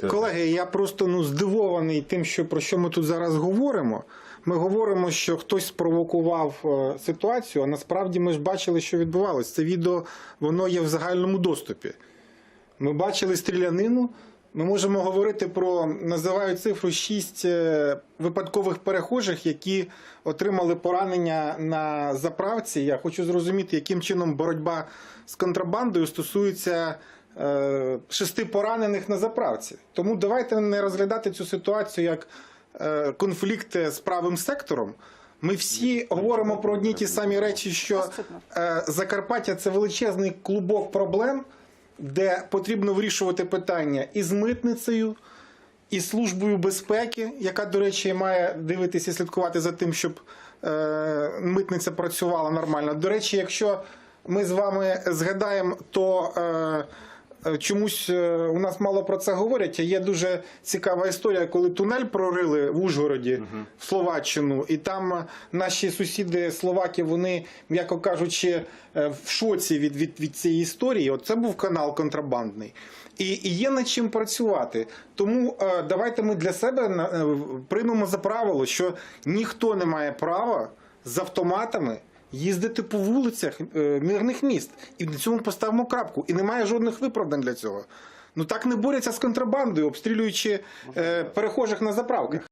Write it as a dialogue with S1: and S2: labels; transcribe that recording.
S1: Колеги, я просто ну здивований тим, що про що ми тут зараз говоримо. Ми говоримо, що хтось спровокував е, ситуацію, а насправді ми ж бачили, що відбувалося. Це відео воно є в загальному доступі. Ми бачили стрілянину. Ми можемо говорити про називаю цифру 6 випадкових перехожих, які отримали поранення на заправці. Я хочу зрозуміти, яким чином боротьба з контрабандою стосується е, шести поранених на заправці. Тому давайте не розглядати цю ситуацію як е, конфлікт з правим сектором. Ми всі говоримо про одні ті самі речі, що е, Закарпаття це величезний клубок проблем, де потрібно вирішувати питання і з митницею, і службою безпеки, яка, до речі, має дивитися і слідкувати за тим, щоб е, митниця працювала нормально. До речі, якщо ми з вами згадаємо, то е, е, чомусь е, у нас мало про це говорять. Є дуже цікава історія, коли тунель прорили в Ужгороді в Словаччину, і там е, наші сусіди словаки, вони, м'яко кажучи, е, в шоці від, від, від цієї історії. От це був канал контрабандний. І, і є над чим працювати. Тому е, давайте ми для себе е, приймемо за правило, що ніхто не має права з автоматами їздити по вулицях е, мирних міст. І на цьому поставимо крапку. І немає жодних виправдань для цього. Ну так не борються з контрабандою, обстрілюючи е, перехожих на заправках.